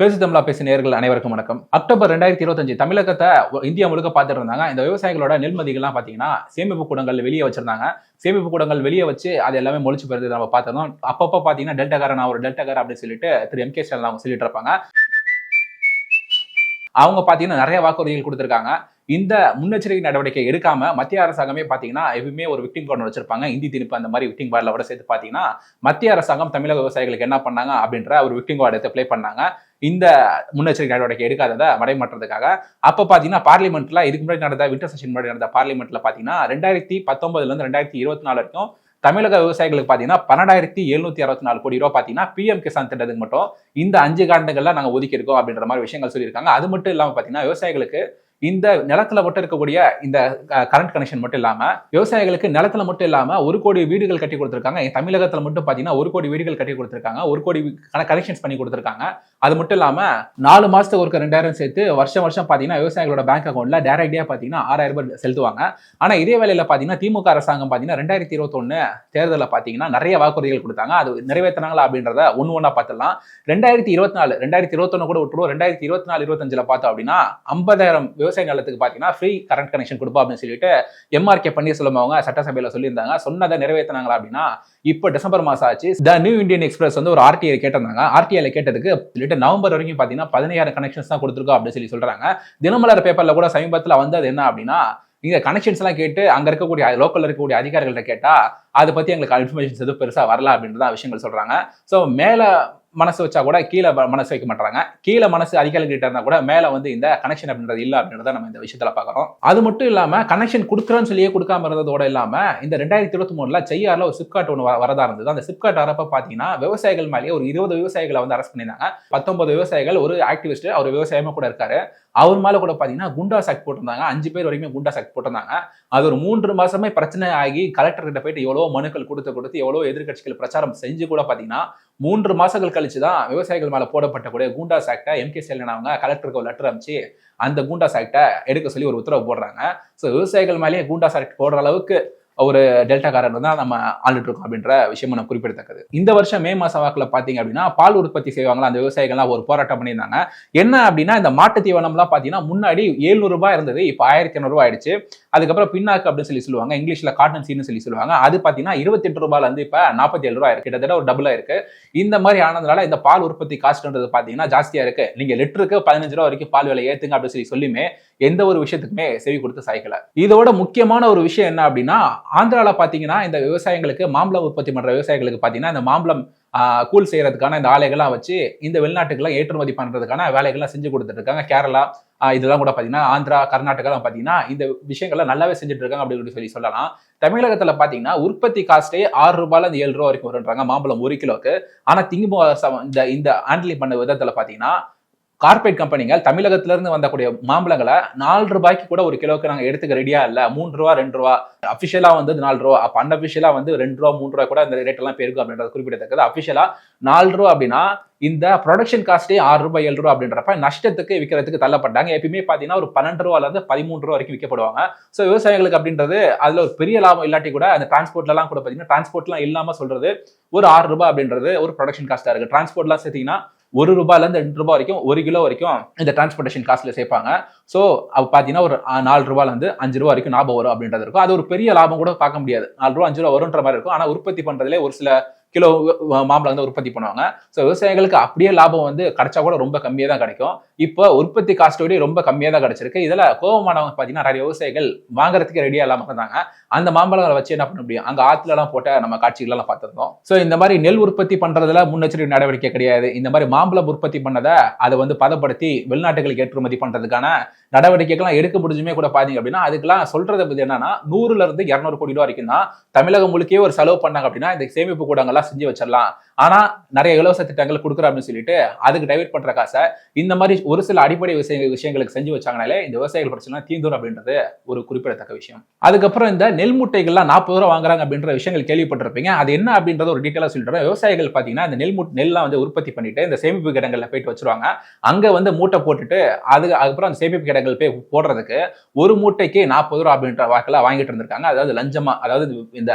பேசு தமிழா பேசு நேர்கள் அனைவருக்கும் வணக்கம். அக்டோபர் ரெண்டாயிரத்தி இருபத்தஞ்சு தமிழகத்தை இந்தியா முழுக்க பார்த்துட்டு இருந்தாங்க இந்த விவசாயிகளோட நெல்மதிகள்லாம் பார்த்தீங்கன்னா சேமிப்பு கூடங்கள் வெளியே வச்சிருந்தாங்க. சேமிப்பு கூடங்கள் வெளியே வச்சு அது எல்லாமே மொழிச்சு போயிருந்தது நம்ம பார்த்தோம் அப்பப்போ பார்த்தீங்கன்னா டெல்டாக்காரன் நான் ஒரு டெல்டாக்காரன் அப்படின்னு சொல்லிட்டு திரு எம் கே ஸ்டாலின் அவங்க சொல்லிட்டு இருப்பாங்க. அவங்க பார்த்தீங்கன்னா நிறைய வாக்குறுதிகள் கொடுத்துருக்காங்க. இந்த முன்னெச்சரிக்கை நடவடிக்கை எடுக்காம மத்திய அரசாங்கமே பார்த்தீங்கன்னா எப்பவுமே ஒரு விக்டிம் கார்டு வச்சிருப்பாங்க. இந்தி திணிப்பு அந்த மாதிரி விக்டிம் கார்டில் விட சேர்த்து பார்த்தீங்கன்னா மத்திய அரசாங்கம் தமிழக விவசாயிகளுக்கு என்ன பண்ணாங்க அப்படின்ற ஒரு விக்டிம் கார்டு எடுத்து ப்ளே பண்ணாங்க. இந்த முன்னெச்சரிக்கை நடவடிக்கை எடுக்காததை மடைமாற்றதுக்காக அப்போ பார்த்தீங்கன்னா பார்லிமெண்ட்ல இதுக்கு முன்னாடி நடந்த வின்டர் செஷன் முன்னாடி நடந்த பார்லிமெண்ட்ல பார்த்தீங்கன்னா ரெண்டாயிரத்தி பத்தொன்பதுல இருந்து ரெண்டாயிரத்தி இருபத்தி நாலு வரைக்கும் தமிழக விவசாயிகளுக்கு பார்த்தீங்கன்னா பன்னெண்டாயிரத்தி எழுநூத்தி அறுபத்தி நாலு கோடி ரூபா பார்த்தீங்கன்னா பிஎம் கிசான் திட்டத்துக்கு மட்டும் இந்த அஞ்சு காண்டங்கள்ல நாங்கள் ஒதுக்கி இருக்கோம் அப்படின்ற மாதிரி விஷயங்கள் சொல்லியிருக்காங்க. அது மட்டும் இல்லாமல் பார்த்தீங்கன்னா விவசாயிகளுக்கு இந்த நிலத்துல மட்டும் இருக்கக்கூடிய இந்த கரண்ட் கனெக்ஷன் மட்டும் இல்லாம விவசாயிகளுக்கு நிலத்துல மட்டும் இல்லாம ஒரு கோடி வீடுகள் கட்டி கொடுத்துருக்காங்க. தமிழகத்துல மட்டும் பாத்தீங்கன்னா ஒரு கோடி வீடுகள் கட்டி கொடுத்துருக்காங்க. ஒரு கோடி கனெக்ஷன்ஸ் பண்ணி கொடுத்துருக்காங்க. அது மட்டும் இல்லாம நாலு மாசத்துக்கு ஒரு ரெண்டாயிரம் சேர்த்து வருஷம் வருஷம் பாத்தீங்கன்னா விவசாயிகளோட பேங்க் அக்கௌண்ட்ல டேரக்டியா பாத்தீங்கன்னா ஆறாயிரம் ரூபாய் செலுத்துவாங்க. ஆனா இதே வேலையில பாத்தீங்கன்னா திமுக அரசாங்கம் பாத்தீங்கன்னா ரெண்டாயிரத்தி இருபத்தொன்னு தேர்தலில் பாத்தீங்கன்னா நிறைய வாக்குறுதிகள் கொடுத்தாங்க. அது நிறைவேற்றினாங்களா அப்படின்றத ஒன்னு ஒன்னா பார்த்துலாம் ரெண்டாயிரத்தி இருபத்தி நாலு ரெண்டாயிரத்தி இருபத்தொன்னு கூட விட்டுருவோம். ரெண்டாயிரத்தி இருபத்தி நாலு இருபத்தஞ்சுல பார்த்தோம் அப்படின்னா ஐம்பதாயிரம் விவசாய நிலத்துக்கு பார்த்தீங்கன்னா ஃப்ரீ கரண்ட் கனெக்ஷன் கொடுப்போம் அப்படின்னு சொல்லிட்டு எம்ஆர்கே பன்னீர்செல்வம் அவங்க சட்டசபையில் சொல்லியிருந்தாங்க. சொன்னதை நிறைவேற்றினாங்களா அப்படின்னா இப்போ டிசம்பர் மாசம் ஆச்சு. த நியூ இந்தியன் எக்ஸ்பிரஸ் வந்து ஒரு ஆர்டிஐ கேட்டிருந்தாங்க. ஆர்டிஐல கேட்டதுக்கு சொல்லிட்டு நவம்பர் வரைக்கும் பார்த்தீங்கன்னா பதினாயிரம் கனெக்ஷன்ஸ் தான் கொடுத்துருக்கோம் அப்படின்னு சொல்லி சொல்றாங்க. தினமலர் பேப்பர்ல கூட சமீபத்தில் வந்து அது என்ன அப்படின்னா இந்த கனெக்ஷன்ஸ் எல்லாம் கேட்டு அங்க இருக்கக்கூடிய லோக்கல் இருக்கக்கூடிய அதிகாரிகள்ட்ட கேட்டா அதை பற்றி எங்களுக்கு இன்ஃபர்மேஷன்ஸ் எதுவும் பெருசாக வரல அப்படின்றத விஷயங்கள் சொல்கிறாங்க ஸோ மேலே மனசு வச்சா கூட கீழே மனசு வைக்க மாட்டாங்க. கீழே மனசு அதிகாரிகிட்ட கிட்ட இருந்தா கூட மேலே வந்து இந்த கனெக்ஷன் அப்படின்றது இல்லை அப்படின்றத நம்ம இந்த விஷயத்துல பார்க்குறோம். அது மட்டும் இல்லாமல் கனெக்ஷன் கொடுக்குறோன்னு சொல்லியே கொடுக்காம இருந்ததோட இல்லாமல் இந்த ரெண்டாயிரத்தி இருபத்தி மூணுல செய்யாரில் ஒரு சிப்காட் ஒன்று வரதா இருந்தது. அந்த சிப்காட் வரப்ப பார்த்தீங்கன்னா விவசாயிகள் மேலேயே ஒரு இருபது விவசாயிகளை வந்து அரெஸ்ட் பண்ணியிருந்தாங்க. பத்தொன்பது விவசாயிகள் ஒரு ஆக்டிவிஸ்ட் அவர் விவசாயமாக கூட இருக்காரு. அவர் மேலே கூட பார்த்தீங்கன்னா குண்டா சாக் போட்டிருந்தாங்க. அஞ்சு பேர் வரைக்கும் குண்டா சாக் போட்டிருந்தாங்க. அது ஒரு மூன்று மாசமே பிரச்சனை ஆகி கலெக்டர் கிட்ட போயிட்டு எவ்வளோ மனுக்கள் கொடுத்து கொடுத்து எவ்வளவு எதிர்கட்சிகள் பிரச்சாரம் செஞ்சு கூட பாத்தீங்கன்னா மூன்று மாசங்கள் கழிச்சு தான் விவசாயிகள் மேல போடப்பட்டக்கூடிய கூண்டா சாக்டை எம் கே ஸ்டாலின் அவங்க கலெக்டருக்கு ஒரு லெட்டர் அமைச்சு அந்த கூண்டா சாக்டை எடுக்க சொல்லி ஒரு உத்தரவு போடுறாங்க. ஸோ விவசாயிகள் மேலேயே கூண்டா சாக்ட் போடுற அளவுக்கு ஒரு டெல்டாக்காரன் தான் நம்ம ஆண்டுட்டு இருக்கோம் அப்படின்ற விஷயம் நம்ம குறிப்பிடத்தக்கது. இந்த வருஷம் மே மாச வாக்கில் பார்த்தீங்க அப்படின்னா பால் உற்பத்தி செய்வாங்களா? அந்த விவசாயிகள்லாம் ஒரு போராட்டம் பண்ணியிருந்தாங்க. என்ன அப்படின்னா இந்த மாட்டு தீவனம்லாம் பார்த்தீங்கன்னா முன்னாடி எழுநூறு இருந்தது இப்போ ஆயிரத்தி இரநூறுவா ஆயிடுச்சு. அதுக்கப்புறம் பின்னாக்கு அப்படின்னு சொல்லி சொல்லுவாங்க. இங்கிலீஷில் காட்டன் சீன்னு சொல்லி சொல்லுவாங்க. அது பார்த்தீங்கன்னா இருபத்தி எட்டு ரூபாயில இப்போ நாற்பத்தி ஏழு ரூபாய் இருக்கு கிட்டத்தட்ட ஒரு டபுளாக இருக்கு. இந்த மாதிரி ஆனதுனால இந்த பால் உற்பத்தி காஸ்ட்ன்றது பார்த்தீங்கன்னா ஜாஸ்தியாக இருக்கு. நீங்கள் லிட்டருக்கு பதினஞ்சு ரூபா வரைக்கும் பால் விலை ஏற்றுங்க அப்படின்னு சொல்லி சொல்லியுமே எந்த ஒரு விஷயத்துக்குமே செவி கொடுத்து சாய்க்கல. இதோட முக்கியமான ஒரு விஷயம் என்ன அப்படின்னா ஆந்திராவில் பார்த்தீங்கன்னா இந்த விவசாயங்களுக்கு மாம்பழம் உற்பத்தி பண்ணுற விவசாயிகளுக்கு பார்த்தீங்கன்னா இந்த மாம்பழம் கூல் செய்கிறதுக்கான இந்த ஆலைகள்லாம் வச்சு இந்த வெளிநாட்டுக்கெல்லாம் ஏற்றுமதி பண்ணுறதுக்கான வேலைகள்லாம் செஞ்சு கொடுத்துட்டு இருக்காங்க. கேரளா இதெல்லாம் கூட பார்த்தீங்கன்னா ஆந்திரா கர்நாடகாலாம் பார்த்தீங்கன்னா இந்த விஷயங்கள்லாம் நல்லாவே செஞ்சுட்டு இருக்காங்க அப்படின்னு சொல்லி சொல்லலாம். தமிழகத்தில் பார்த்தீங்கன்னா உற்பத்தி காஸ்ட்டே ஆறு ரூபாயில இருந்து ஏழு ரூபா வரைக்கும் வருன்றாங்க. மாம்பழம் ஒரு கிலோக்கு. ஆனால் திமுக இந்த இந்த ஹேண்ட்லிங் பண்ண விதத்தில் பார்த்தீங்கன்னா கார்பரேட் கம்பெனிகள் தமிழகத்திலிருந்து வந்தக்கூடிய மாம்பழங்களை நாலு ரூபாய்க்கு கூட ஒரு கிலோக்கு நாங்கள் எடுத்துக்க ரெடியா இல்லை. மூணு ரூபா ரெண்டு ரூபா. அஃபிஷியலாக வந்து நாலு ரூபா. அப்போ அன்அபிஷியலா வந்து ரெண்டு ரூபா மூணு ரூபா கூட அந்த ரேட் எல்லாம் பெருகும் அப்படின்றது குறிப்பிடத்தக்கது. அஃபிஷியலாக நாலு ரூபா அப்படின்னா இந்த ப்ரொடக்ஷன் காஸ்ட்டே ஆறு ரூபாய் ஏழு ரூபா அப்படின்றப்ப நஷ்டத்துக்கு விற்கிறதுக்கு தள்ளப்பட்டாங்க. எப்பயுமே பார்த்தீங்கன்னா ஒரு பன்னெண்டு ரூபாலேருந்து பதிமூணு பதிமூன்று ரூபா வரைக்கும் விற்கப்படுவாங்க ஸோ விவசாயிகளுக்கு அப்படின்றது அதில் ஒரு பெரிய லாபம் இல்லாட்டி கூட அந்த டிரான்ஸ்போர்ட்லாம் கூட பார்த்தீங்கன்னா டிரான்ஸ்போர்ட்லாம் இல்லாமல் சொல்கிறது ஒரு ஆறு ரூபாய் அப்படின்றது ஒரு ப்ரொடக்ஷன் காஸ்ட்டாக இருக்குது டிரான்ஸ்போர்ட்லாம் சேர்த்திங்கன்னா ஒரு ரூபாயிலேருந்து ரெண்டு ரூபாய் வரைக்கும் ஒரு கிலோ வரைக்கும் இந்த டிரான்ஸ்போர்டேஷன் காஸ்ட்ல சேர்ப்பாங்க. ஸோ அப்போ பார்த்தீங்கன்னா ஒரு நாலு ரூபாயிலேருந்து அஞ்சு ரூபா வரைக்கும் லாபம் வரும் அப்படின்றது இருக்கும். அது ஒரு பெரிய லாபம் கூட பார்க்க முடியாது. நாலு ரூபா அஞ்சு ரூபா வரும்ன்ற மாதிரி இருக்கும். ஆனால் உற்பத்தி பண்ணுறதுலே ஒரு சில கிலோ மாம்பழம் வந்து உற்பத்தி பண்ணுவாங்க. ஸோ விவசாயிகளுக்கு அப்படியே லாபம் வந்து கிடைச்சா கூட ரொம்ப கம்மியாக தான் கிடைக்கும். இப்போ உற்பத்தி காஸ்ட்டோடய ரொம்ப கம்மியாக தான் கிடைச்சிருக்கு. இதில் கோபமானவங்க பார்த்தீங்கன்னா நிறைய விவசாயிகள் வாங்குறதுக்கு ரெடியாக இல்லாமல் இருந்தாங்க. அந்த மாம்பழங்களை வச்சு என்ன பண்ண முடியும்? அங்கே ஆற்றுலலாம் போட்ட நம்ம காட்சிகள்லாம் பார்த்துருந்தோம். ஸோ இந்த மாதிரி நெல் உற்பத்தி பண்ணுறதுல முன்னெச்சரிக்கை நடவடிக்கை கிடையாது. இந்த மாதிரி மாம்பழம் உற்பத்தி பண்ணதை அதை வந்து பதப்படுத்தி வெளிநாட்டுகளுக்கு ஏற்றுமதி பண்ணுறதுக்கான நடவடிக்கைகள்லாம் எடுக்க முடிஞ்சுமே கூட பாத்தீங்க அப்படின்னா அதுக்கெல்லாம் சொல்றது பத்தி என்னன்னா நூறுல இருந்து இரநூறு கோடி ரூபா வரைக்கும் தான் தமிழகம் முழுக்கே ஒரு செலவு பண்ணாங்க அப்படின்னா இந்த சேமிப்பு கூடங்கள்லாம் செஞ்சு வச்சிடலாம். ஆனா நிறைய இலவச திட்டங்கள் கொடுக்குறோம் அப்படின்னு சொல்லிட்டு அதுக்கு டைவெர்ட் பண்ற காசை இந்த மாதிரி ஒரு சில அடிப்படை விஷய விஷயங்களுக்கு செஞ்சு வச்சாங்கனாலே இந்த விவசாயிகள் பிரச்சனை தீந்துரும் அப்படின்றது ஒரு குறிப்பிடத்தக்க விஷயம். அதுக்கப்புறம் இந்த நெல் முட்டைகள்லாம் நாற்பது ரூபா வாங்குறாங்க அப்படின்ற விஷயங்கள் கேள்விப்பட்டிருப்பீங்க. அது என்ன அப்படின்றத ஒரு டீட்டெயிலாக சொல்லிட்டு விவசாயிகள் பார்த்தீங்கன்னா இந்த நெல் முட் நெல்லாம் வந்து உற்பத்தி பண்ணிட்டு இந்த சேமிப்பு கிடங்களில் போயிட்டு வச்சிருவாங்க. அங்கே வந்து மூட்டை போட்டுட்டு அது அதுக்கப்புறம் அந்த சேமிப்பு கிடங்கள் போய் போடுறதுக்கு ஒரு மூட்டைக்கு நாற்பது ரூபா அப்படின்ற வாக்கெல்லாம் வாங்கிட்டு இருந்திருக்காங்க. அதாவது லஞ்சமாக அதாவது இந்த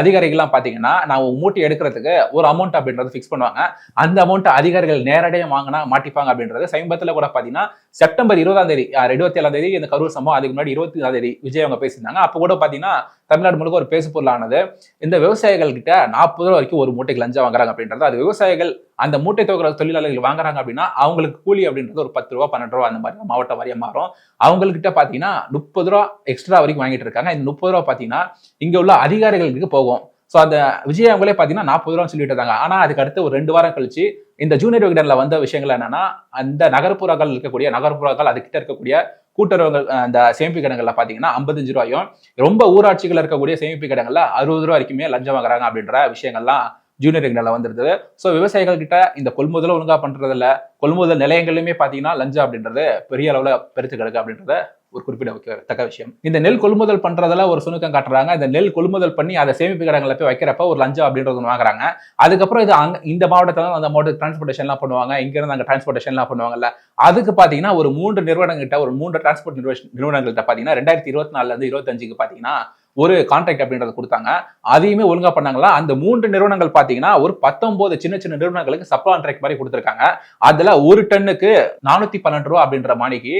அதிகாரிகள்லாம் பார்த்தீங்கன்னா நான் மூட்டை எடுக்கிறதுக்கு ஒரு அமௌண்ட் அப்படின்றது ஃபிக்ஸ் பண்ணுவாங்க. அந்த அமௌண்ட் அதிகாரிகள் நேரடியாக வாங்கினா மாட்டிப்பாங்க அப்படின்றது சமீபத்தில் கூட பார்த்தீங்கன்னா செப்டம்பர் இருபதாம் தேதி இருபத்தி ஏழாம் தேதி இந்த கரூர் சம்பவம் அதுக்கு முன்னாடி இருபத்தி ஏழாம் தேதி விஜய் அவங்க பேசியிருந்தாங்க. அப்போ கூட பார்த்தீங்கன்னா தமிழ்நாடு முழுக்க ஒரு பேசு பொருளானது. இந்த விவசாயிகள் கிட்ட நாற்பது ரூபா வரைக்கும் ஒரு மூட்டைக்கு லஞ்சம் வாங்குறாங்க அப்படின்றது அது விவசாயிகள் அந்த மூட்டை துவக்கிற தொழிலாளர்கள் வாங்குறாங்க அப்படின்னா அவங்களுக்கு கூலி அப்படின்றது ஒரு பத்து ரூபா பன்னெண்டு ரூபா அந்த மாதிரி மாவட்ட வாரியம் மாறும். அவங்கக்கிட்ட பார்த்தீங்கன்னா முப்பது ரூபா எக்ஸ்ட்ரா வரைக்கும் வாங்கிட்டு இருக்காங்க. இந்த முப்பது ரூபா பார்த்தீங்கன்னா இங்கே உள்ள அதிகாரிகளுக்கு போகும். ஸோ அந்த விஜய் அவங்களே பார்த்தீங்கன்னா நாற்பது ரூபான்னு சொல்லிட்டு இருந்தாங்க. ஆனால் அதுக்கு அடுத்து ஒரு ரெண்டு வாரம் கழிச்சு இந்த ஜூனியர் விகடனில் வந்த விஷயங்கள் என்னன்னா அந்த நகர்ப்புறங்கள் இருக்கக்கூடிய நகர்ப்புறங்கள் அதுக்கிட்ட இருக்கக்கூடிய கூட்டுறவுகள் அந்த சேமிப்பு கடங்கள்ல பாத்தீங்கன்னா ஐம்பத்தஞ்சு ரூபாயும் ரொம்ப ஊராட்சிகள் இருக்கக்கூடிய சேமிப்பு கடங்கள்ல அறுபது ரூபா வரைக்குமே லஞ்சம் வாங்குறாங்க அப்படின்ற விஷயங்கள்லாம் ஜூனியர் விகடன்ல வந்துருது ஸோ விவசாயிகள் கிட்ட இந்த கொள்முதலும் ஒழுங்கா பண்றது கொள்முதல் நிலையங்கள்லயுமே பாத்தீங்கன்னா லஞ்சம் அப்படின்றது பெரிய அளவுல பெருத்து கிடக்கு அப்படின்றத ஒரு குறிப்பிட தக்க விஷயம். இந்த நெல் கொள்முதல் பண்றதெல்லாம் ஒரு சுணுக்கம் காட்டுறாங்க. இந்த நெல் கொள்முதல் பண்ணி அதை சேமிப்பு கடங்களில் போய் வைக்கிறப்ப ஒரு லஞ்சம் அப்படின்றது ஒன்று வாங்குறாங்க. அதுக்கப்புறம் இது அங்க இந்த மாவட்டத்தில் அந்த மாவட்ட டிரான்ஸ்போர்டேஷன்லாம் பண்ணுவாங்க. இங்கிருந்து அங்கே டிரான்ஸ்போர்டேஷன்லாம் பண்ணுவாங்கல்ல. அதுக்கு பார்த்தீங்கன்னா ஒரு மூன்று நிறுவனங்கிட்ட ஒரு மூன்று டிரான்ஸ்போர்ட் நிறுவனங்கள்கிட்ட பார்த்தீங்கன்னா ரெண்டாயிரத்தி இருபத்தி நாலுல இருந்து இருபத்தஞ்சுக்கு பார்த்தீங்கன்னா ஒரு கான்ட்ராக்ட் அப்படின்றத கொடுத்தாங்க. அதையுமே ஒழுங்காக பண்ணாங்களா? அந்த மூன்று நிறுவனங்கள் பார்த்தீங்கன்னா ஒரு பத்தொன்பது சின்ன சின்ன நிறுவனங்களுக்கு சப் கான்ட்ராக்ட் மாதிரி கொடுத்துருக்காங்க. அதில் ஒரு டன்னுக்கு நானூற்றி பன்னெண்டு ரூபா அப்படின்ற மாணிக்கு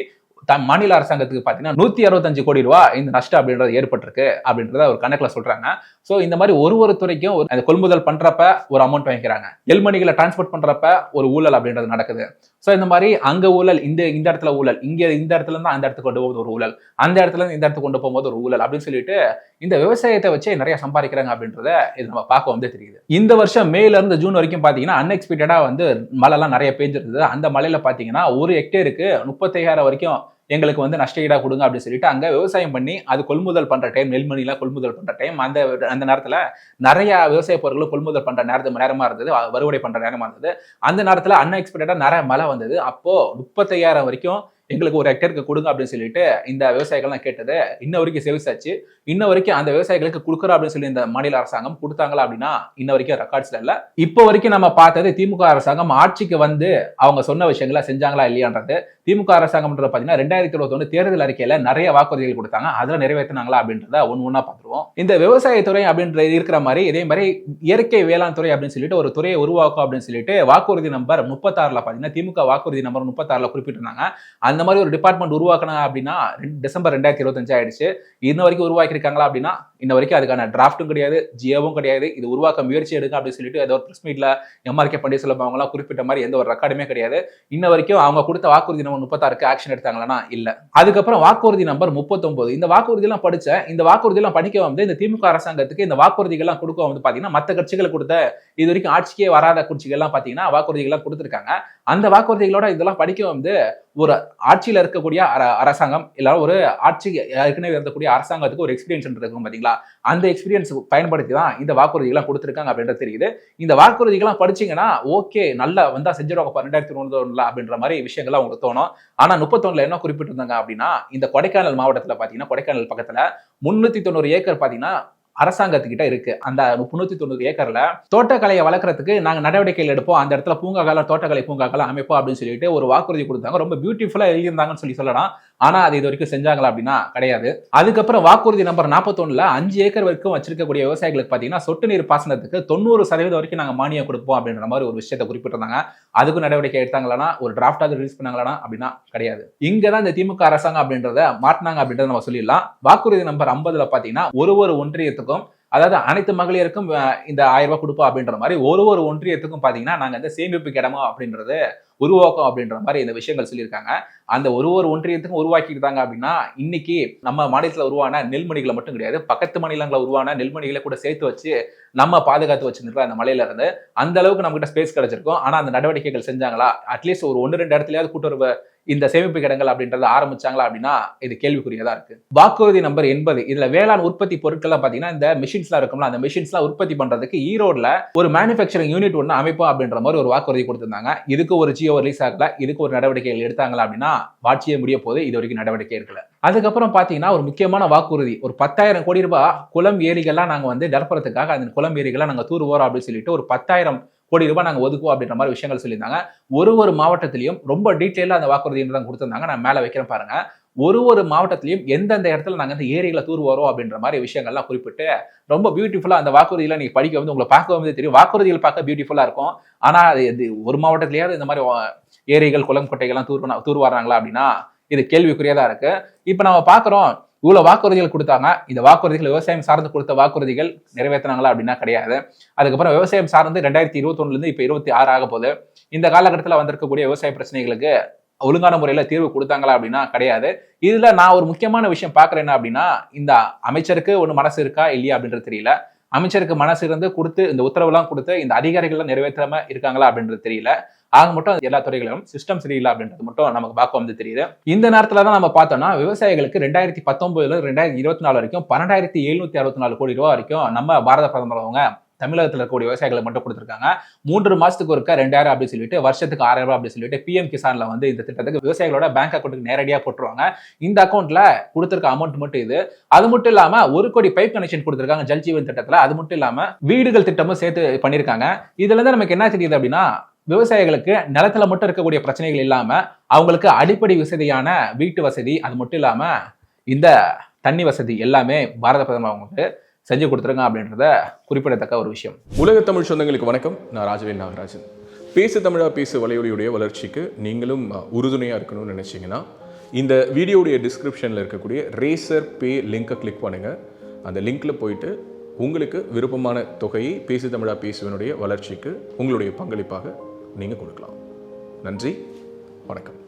மாநில அரசாங்கத்துக்கு பார்த்தீங்கன்னா நூத்தி அறுபத்தஞ்சு கோடி ரூபா இந்த நஷ்டம் அப்படின்றது ஏற்பட்டிருக்கு அப்படின்றத ஒரு கணக்குல சொல்றாங்க. ஸோ இந்த மாதிரி ஒரு ஒரு துறைக்கும் ஒரு அந்த கொள்முதல் பண்றப்ப ஒரு அமௌண்ட் வாங்கிக்கிறாங்க. எல்மணிகளை டிரான்ஸ்போர்ட் பண்றப்ப ஒரு ஊழல் அப்படின்றது நடக்குது. ஸோ இந்த மாதிரி அங்க ஊழல் இந்த இந்த இடத்துல ஊழல் இங்க இந்த இடத்துல இருந்து அந்த இடத்துக்கு கொண்டு போகும்போது ஒரு ஊழல் அந்த இடத்துல இருந்து இந்த இடத்துக்கு கொண்டு போகும்போது ஒரு ஊழல் அப்படின்னு சொல்லிட்டு இந்த விவசாயத்தை வச்சே நிறைய சம்பாதிக்கிறாங்க அப்படின்றத இது நம்ம பார்க்க வந்து தெரியுது. இந்த வருஷம் மேல இருந்து ஜூன் வரைக்கும் பாத்தீங்கன்னா அன்எக்ஸ்பெக்டடா வந்து மழைலாம் நிறைய பெஞ்சிருந்தது. அந்த மழையில பாத்தீங்கன்னா ஒரு ஹெக்டேருக்கு முப்பத்தையாயிரம் வரைக்கும் எங்களுக்கு வந்து நஷ்டஈடா கொடுங்க அப்படின்னு சொல்லிட்டு அங்கே விவசாயம் பண்ணி அது கொள்முதல் பண்ணுற டைம் நெல்மணிலாம் கொள்முதல் பண்ணுற டைம் அந்த அந்த நேரத்தில் நிறைய விவசாய பொருட்களும் கொள்முதல் பண்ணுற நேரத்து நேரமாக இருந்தது வருவடை பண்ணுற நேரமாக இருந்தது. அந்த நேரத்தில் அன்எக்ஸ்பெக்டடாக நிறைய மழை வந்தது. அப்போது முப்பத்தையாயிரம் வரைக்கும் எங்களுக்கு ஒரு ஹெக்டருக்கு கொடுங்க அப்படின்னு சொல்லிட்டு இந்த விவசாயிகள்லாம் கேட்டது. இன்ன வரைக்கும் செவிசாச்சு இன்ன வரைக்கும் அந்த விவசாயிகளுக்கு கொடுக்குறோம் அப்படின்னு சொல்லி இந்த மாநில அரசாங்கம் கொடுத்தாங்களா அப்படின்னா இன்ன வரைக்கும் ரெக்கார்ட்ஸ்ல இல்ல. இப்போ வரைக்கும் நம்ம பார்த்தது திமுக அரசாங்கம் ஆட்சிக்கு வந்து அவங்க சொன்ன விஷயங்களை செஞ்சாங்களா இல்லையான்றது திமுக அரசாங்கம்ன்றது பார்த்தீங்கன்னா ரெண்டாயிரத்தி இருபத்தொன்னு தேர்தல் அறிக்கையில நிறைய வாக்குறுதிகள் கொடுத்தாங்க. அதில் நிறைவேற்றினாங்களா அப்படின்றத ஒன்னு ஒன்னா பார்த்துருவோம். இந்த விவசாயத்துறை அப்படின்ற இருக்கிற மாதிரி இதே மாதிரி இயற்கை வேளாண் துறை அப்படின்னு சொல்லிட்டு ஒரு துறையை உருவாக்கும் அப்படின்னு சொல்லிட்டு வாக்குறுதி நம்பர் முப்பத்தாறுல பாத்தீங்கன்னா திமுக வாக்குறுதி நம்பர் முப்பத்தாறுல குறிப்பிட்டிருந்தாங்க. அந்த மாதிரி ஒரு டிபார்ட்மெண்ட் உருவாக்கணும் அப்படின்னா டிசம்பர் ரெண்டாயிரத்தி இருபத்தஞ்சு ஆயிடுச்சு. இன்ன வரைக்கும் உருவாக்கியிருக்காங்களா அப்படின்னா இன்ன வரைக்கும் அதுக்கான டிராஃப்ட்டும் கிடையாது ஜியோவும் கிடையாது. இது உருவாக்க முயற்சி எடுங்க அப்படின்னு சொல்லிட்டு ஏதோ ஒரு பிரஸ் மீட்ல எம்ஆர்கே பன்னீர்செல்வம் அவங்களாம் குறிப்பிட்ட மாதிரி எந்த ஒரு ரெக்கார்டுமே கிடையாது. இன்ன வரைக்கும் அவங்க கொடுத்த வாக்குறுதி பதினொன்று முப்பத்தாறுக்கு ஆக்ஷன் எடுத்தாங்களா இல்ல. அதுக்கப்புறம் வாக்குறுதி நம்பர் முப்பத்தொன்பது இந்த வாக்குறுதி எல்லாம் படிச்ச இந்த வாக்குறுதி எல்லாம் படிக்க வந்து இந்த திமுக அரசாங்கத்துக்கு இந்த வாக்குறுதிகள்லாம் கொடுக்க வந்து பாத்தீங்கன்னா மற்ற கட்சிகள் கொடுத்த இது வரைக்கும் ஆட்சிக்கே வராத கட்சிகள்லாம் பாத்தீங்கன்னா வாக்குறுதிகள்லாம் கொடுத்துருக்காங்க. அந்த வாக்குறுதிகளோட இதெல்லாம் படிக்க வந்து ஒரு ஆட்சியில் இருக்கக்கூடிய அரசாங்கம் இல்லை ஒரு ஆட்சி ஏற்கனவே இருக்கக்கூடிய அரசாங்கத்துக்கு ஒரு எக்ஸ்பீரியன்ஸ் இருக்கும் பார்த்தீங்களா அந்த எக்ஸ்பீரியன்ஸ் பயன்படுத்தி தான் இந்த வாக்குறுதிகள்லாம் கொடுத்துருக்காங்க அப்படின்றது தெரியுது. இந்த வாக்குறுதிகள்லாம் படிச்சீங்கன்னா ஓகே நல்லா வந்தால் செஞ்சிருவாங்க ரெண்டாயிரத்தி தொண்ணூத்தொன்னில் அப்படின்ற மாதிரி விஷயங்கள்லாம் உங்களுக்கு தோணும். ஆனால் முப்பத்தொன்னில் என்ன குறிப்பிட்டிருந்தாங்க அப்படின்னா இந்த கொடைக்கானல் மாவட்டத்தில் பார்த்தீங்கன்னா கொடைக்கானல் பக்கத்தில் முந்நூற்றி தொண்ணூறு ஏக்கர் பார்த்தீங்கன்னா அரசாங்கத்துக்கிட்ட இருக்கு. அந்த முன்னூத்தி தொண்ணூறு ஏக்கர்ல தோட்டக்கலையை வளர்க்கறதுக்கு நாங்க நடவடிக்கைகள் எடுப்போம். அந்த இடத்துல பூங்காக்கால தோட்டக்கலை பூங்காக்களை அமைப்போம் அப்படின்னு சொல்லிட்டு ஒரு வாக்குறுதி கொடுத்தாங்க. ரொம்ப பியூட்டிஃபுல்லா எழுதியிருந்தாங்கன்னு சொல்லி சொல்லலாம். ஆனா அது இது வரைக்கும் செஞ்சாங்களா அப்படின்னா கிடையாது. அதுக்கப்புறம் வாக்குறுதி நம்பர் நாற்பத்தொன்னுல அஞ்சு ஏக்கர் வரைக்கும் வச்சிருக்கக்கூடிய விவசாயிகளுக்கு பாத்தீங்கன்னா சொட்டு நீர் பாசனத்துக்கு தொண்ணூறு சதவீதம் வரைக்கும் நாங்க மானியம் கொடுப்போம் அப்படின்ற மாதிரி ஒரு விஷயத்தை குறிப்பிட்டிருந்தாங்க. அதுக்கும் நடவடிக்கை எடுத்தாங்களா ஒரு டிராஃப்டாக ரிலீஸ் பண்ணாங்களா அப்படின்னா கிடையாது. இங்கதான் இந்த திமுக அரசாங்கம் அப்படின்றத மாட்டினாங்க அப்படின்றத நம்ம சொல்லிடலாம். வாக்குறுதி நம்பர் ஐம்பதுல பாத்தீங்கன்னா ஒரு ஒரு ஒன்றியத்துக்கும் அதாவது அனைத்து மகளிருக்கும் இந்த ஆயிரம் ரூபாய் கொடுப்போம் அப்படின்ற மாதிரி ஒரு ஒரு ஒன்றியத்துக்கும் பாத்தீங்கன்னா நாங்க இந்த சேமிப்பு கிடமோ அப்படின்றது உருவாக்கும் அப்படின்ற மாதிரி இந்த விஷயங்கள் சொல்லியிருக்காங்க. அந்த ஒரு ஒரு ஒன்றியத்துக்கும் உருவாக்கிட்டாங்க அப்படின்னா இன்னைக்கு நம்ம மாநிலத்தில் உருவான நெல்மணிகளை மட்டும் கிடையாது பக்கத்து மாநிலங்களில் உருவான நெல்மணிகளை கூட சேர்த்து வச்சு நம்ம பாதுகாத்து வச்சிருக்கோம் அந்த மலையில இருந்து. அந்த அளவுக்கு நம்ம கிட்ட ஸ்பேஸ் கிடைச்சிருக்கும். ஆனா அந்த நடவடிக்கைகள் செஞ்சாங்களா? அட்லீஸ்ட் ஒரு ஒன்று ரெண்டு இடத்துலயாவது கூட்டுறவு இந்த சேமிப்பு கிடங்கள் அப்படின்றத ஆரம்பிச்சாங்களா அப்படின்னா இது கேள்விக்குரியதா இருக்கு. வாக்குறுதி நம்பர் எண்பது. இதுல வேளாண் உற்பத்தி பொருட்கள்லாம் பாத்தீங்கன்னா இந்த மிஷின்ஸ்லாம் இருக்கும்ல அந்த மிஷின்ஸ்லாம் உற்பத்தி பண்றதுக்கு ஈரோடுல ஒரு மேனுபேக்சரிங் யூனிட் ஒன்று அமைப்போம் அப்படின்ற மாதிரி ஒரு வாக்குறுதி கொடுத்திருந்தாங்க. இதுக்கு ஒரு ஜியோ ரிலீஸ் ஆகல. இதுக்கு ஒரு நடவடிக்கைகள் எடுத்தாங்களா அப்படின்னா வாட்சியே முடிய போது இது வரைக்கும் நடவடிக்கை எடுக்கல. அதுக்கப்புறம் பாத்தீங்கன்னா ஒரு முக்கியமான வாக்குறுதி. ஒரு பத்தாயிரம் கோடி ரூபாய் குளம் ஏரிகள்லாம் நாங்க வந்து நிரப்புறதுக்காக அந்த குளம் ஏரிகள்லாம் நாங்க தூர்வோம் அப்படின்னு சொல்லிட்டு ஒரு பத்தாயிரம் கோடி ரூபாய் நாங்கள் ஒதுக்குவோம் அப்படின்ற மாதிரி விஷயங்கள் சொல்லியிருந்தாங்க. ஒரு ஒரு மாவட்டத்திலையும் ரொம்ப டீட்டெயிலாக அந்த வாக்குறுதி தான் கொடுத்துருந்தாங்க. நான் மேலே வைக்கிறேன் பாருங்க. ஒரு ஒரு மாவட்டத்திலையும் எந்தெந்த இடத்துல நாங்க இந்த ஏரிகளை தூர் வரோம் அப்படின்ற மாதிரி விஷயங்கள்லாம் குறிப்பிட்டு ரொம்ப பியூட்டிஃபுல்லா அந்த வாக்குறுதியில நீங்க படிக்க வந்து உங்களை பார்க்க வந்து தெரியும். வாக்குறுதிகள் பார்க்க பியூட்டிஃபுல்லா இருக்கும். ஆனா அது இது ஒரு மாவட்டத்திலேயாவது இந்த மாதிரி ஏரிகள் குளம் குட்டைகள்லாம் தூர் தூர் வர்றாங்களா அப்படின்னா இது கேள்விக்குறியா தான் இருக்கு. இப்ப நம்ம பாக்குறோம் இவ்வளவு வாக்குறுதிகள் கொடுத்தாங்க. இந்த வாக்குறுதிகள் விவசாயம் சார்ந்து கொடுத்த வாக்குறுதிகள் நிறைவேற்றினாங்களா அப்படின்னா கிடையாது. அதுக்கப்புறம் விவசாயம் சார்ந்து ரெண்டாயிரத்தி இருபத்தொன்னுல இருந்து இப்ப இருபத்தி ஆறு ஆக போகுது. இந்த காலகட்டத்தில் வந்திருக்கக்கூடிய விவசாய பிரச்சனைகளுக்கு ஒழுங்கான முறையில் தீர்வு கொடுத்தாங்களா அப்படின்னா கிடையாது. இதில் நான் ஒரு முக்கியமான விஷயம் பார்க்குறேன் என்ன அப்படின்னா இந்த அமைச்சருக்கு ஒன்று மனசு இருக்கா இல்லையா அப்படின்றது தெரியல. அமைச்சருக்கு மனசு இருந்து கொடுத்து இந்த உத்தரவுலாம் கொடுத்து இந்த அதிகாரிகள்லாம் நிறைவேற்றாம இருக்காங்களா அப்படின்றது தெரியல. ஆக மட்டும் எல்லா துறைகளிலும் சிஸ்டம் சரியில்லை அப்படின்றது மட்டும் நமக்கு பார்க்க வந்து தெரியுது. இந்த நேரத்துல தான் நம்ம பார்த்தோம்னா விவசாயிகளுக்கு ரெண்டாயிரத்தி பத்தொன்பதுல ரெண்டாயிரத்தி இருபத்தி நாலு வரைக்கும் பன்னெண்டாயிரத்தி எழுநூத்தி அறுபத்தி நாலு கோடி ரூபா வரைக்கும் நம்ம பாரத பிரதமர் அவங்க தமிழகத்தில் இருக்கக்கூடிய விவசாயிகளை மட்டும் கொடுத்துருக்காங்க. மூன்று மாதத்துக்கு ஒருக்கா ரெண்டாயிரம் அப்படின்னு சொல்லிட்டு வருஷத்துக்கு ஆறாயிரம் ரூபாய் அப்படின்னு சொல்லிட்டு பிஎம் கிசான்ல வந்து இந்த திட்டத்துக்கு விவசாயிகளோட பேங்க் அக்கௌண்ட்டுக்கு நேரடியாக போட்டுருவாங்க. இந்த அக்கௌண்ட்ல கொடுத்துருக்க அமௌண்ட் மட்டும் இது. அது மட்டும் இல்லாம ஒரு கோடி பைப் கனெக்ஷன் கொடுத்துருக்காங்க ஜல் ஜீவன் அது மட்டும் இல்லாம வீடுகள் திட்டமும் சேர்த்து பண்ணியிருக்காங்க இதுல இருந்து நமக்கு என்ன தெரியுது அப்படின்னா விவசாயிகளுக்கு நிலத்துல மட்டும் இருக்கக்கூடிய பிரச்சனைகள் இல்லாம அவங்களுக்கு அடிப்படை வசதியான வீட்டு வசதி அது மட்டும் இல்லாம இந்த தண்ணி வசதி எல்லாமே பாரத பிரதமர் அவங்களுக்கு. செஞ்சு கொடுத்துருங்க அப்படின்றத குறிப்பிடத்தக்க ஒரு விஷயம். உலக தமிழ் சொந்தங்களுக்கு வணக்கம். நான் ராஜவேல் நாகராஜன். பேசு தமிழா பேசு வலையொலியுடைய வளர்ச்சிக்கு நீங்களும் உறுதுணையாக இருக்கணும்னு நினச்சிங்கன்னா இந்த வீடியோடைய டிஸ்கிரிப்ஷனில் இருக்கக்கூடிய ரேசர் பே லிங்கை கிளிக் பண்ணுங்கள் அந்த லிங்க்கில் போயிட்டு உங்களுக்கு விருப்பமான தொகையை பேசு தமிழா பேசுவனுடைய வளர்ச்சிக்கு உங்களுடைய பங்களிப்பாக நீங்கள் கொடுக்கலாம். நன்றி. வணக்கம்.